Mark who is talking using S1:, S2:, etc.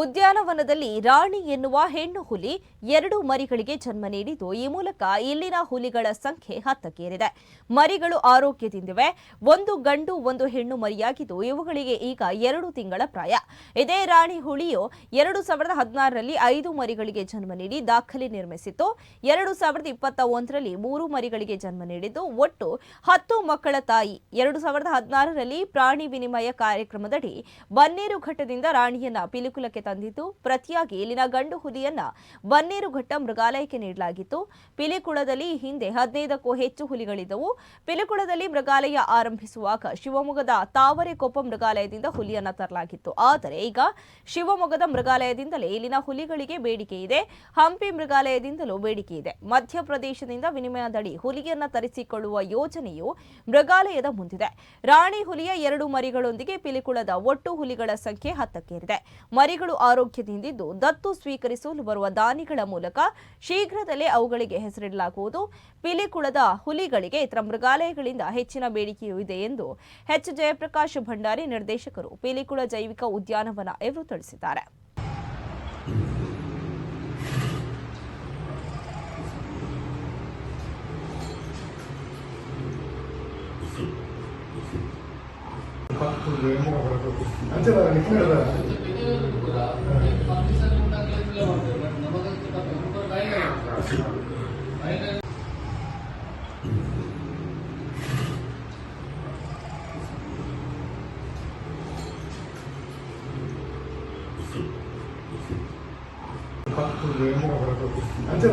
S1: ಉದ್ಯಾನವನದಲ್ಲಿ ರಾಣಿ ಎನ್ನುವ ಹೆಣ್ಣು ಹುಲಿ ಎರಡು ಮರಿಗಳಿಗೆ ಜನ್ಮ ನೀಡಿದ್ದು, ಈ ಮೂಲಕ ಇಲ್ಲಿನ ಹುಲಿಗಳ ಸಂಖ್ಯೆ ಹತ್ತಕ್ಕೇರಿದೆ. ಮರಿಗಳು ಆರೋಗ್ಯದಿಂದಿವೆ. ಒಂದು ಗಂಡು, ಒಂದು ಹೆಣ್ಣು ಮರಿಯಾಗಿದ್ದು, ಇವುಗಳಿಗೆ ಈಗ ಎರಡು ತಿಂಗಳ ಪ್ರಾಯ. ಇದೇ ರಾಣಿ ಹುಲಿಯು ಎರಡು ಸಾವಿರದ ಹದಿನಾರರಲ್ಲಿ ಐದು ಮರಿಗಳಿಗೆ ಜನ್ಮ ನೀಡಿ ದಾಖಲೆ ನಿರ್ಮಿಸಿತ್ತು. ಎರಡು ಸಾವಿರದ ಇಪ್ಪತ್ತ ಒಂದರಲ್ಲಿ ಮೂರು ಮರಿಗಳಿಗೆ ಜನ್ಮ ನೀಡಿದ್ದು. ಒಟ್ಟು ಹತ್ತು ಮಕ್ಕಳ ತಾಯಿ. ಎರಡು ಸಾವಿರದ ಹದಿನಾರರಲ್ಲಿ ಪ್ರಾಣಿ ವಿನಿಮಯ ಕಾರ್ಯಕ್ರಮದಡಿ ಬನ್ನೇರುಘಟ್ಟದಿಂದ ರಾಣಿಯನ್ನ ಪಿಲಿಕುಲಕ್ಕೆ ತಂದಿದ್ದು, ಪ್ರತಿಯಾಗಿ ಇಲ್ಲಿನ ಗಂಡು ಹುಲಿಯನ್ನ ಬನ್ನೇರುಘಟ್ಟ ಮೃಗಾಲಯಕ್ಕೆ ನೀಡಲಾಗಿತ್ತು. ಪಿಲಿಕುಳದಲ್ಲಿ ಹಿಂದೆ ಹದಿನೈದಕ್ಕೂ ಹೆಚ್ಚು ಹುಲಿಗಳಿದ್ದವು. ಪಿಲಿಕುಳದಲ್ಲಿ ಮೃಗಾಲಯ ಆರಂಭಿಸುವಾಗ ಶಿವಮೊಗ್ಗದ ತಾವರೆಕೊಪ್ಪ ಮೃಗಾಲಯದಿಂದ ಹುಲಿಯನ್ನ ತರಲಾಗಿತ್ತು. ಆದರೆ ಈಗ ಶಿವಮೊಗ್ಗದ ಮೃಗಾಲಯದಿಂದಲೇ ಇಲ್ಲಿನ ಹುಲಿಗಳಿಗೆ ಬೇಡಿಕೆ ಇದೆ. ಹಂಪಿ ಮೃಗಾಲಯದಿಂದಲೂ ಬೇಡಿಕೆ ಇದೆ. ಮಧ್ಯಪ್ರದೇಶದಿಂದ ವಿನಿಮಯದಡಿ ಹುಲಿಯನ್ನ ತರಿಸಿಕೊಳ್ಳುವ ಯೋಜನೆಯು ಮೃಗಾಲಯದ ಮುಂದಿದೆ. ರಾಣಿ ಹುಲಿಯ ಎರಡು ಮರಿಗಳೊಂದಿಗೆ ಪಿಲಿಕುಳದ ಒಟ್ಟು ಹುಲಿಗಳ ಸಂಖ್ಯೆ ಹತ್ತಕ್ಕೇರಿದೆ. ಮರಿಗಳು ಆರೋಗ್ಯದಿಂದಿದ್ದು, ದತ್ತು ಸ್ವೀಕರಿಸಲು ಬರುವ ದಾನಿಗಳ ಮೂಲಕ ಶೀಘ್ರದಲ್ಲೇ ಅವುಗಳಿಗೆ ಹೆಸರಿಡಲಾಗುವುದು. ಪಿಲಿಕುಳದ ಹುಲಿಗಳಿಗೆ ಇತರ ಮೃಗಾಲಯಗಳಿಂದ ಹೆಚ್ಚಿನ ಬೇಡಿಕೆಯೂ ಇದೆ ಎಂದು ಎಚ್. ಜಯಪ್ರಕಾಶ್ ಭಂಡಾರಿ ನಿರ್ದೇಶಕರು ಪಿಲಿಕುಳ ಜೈವಿಕ ಉದ್ಯಾನವನ ಇವರು ತಿಳಿಸಿದ್ದಾರೆ.
S2: ಅಂಚೆ
S3: అంతే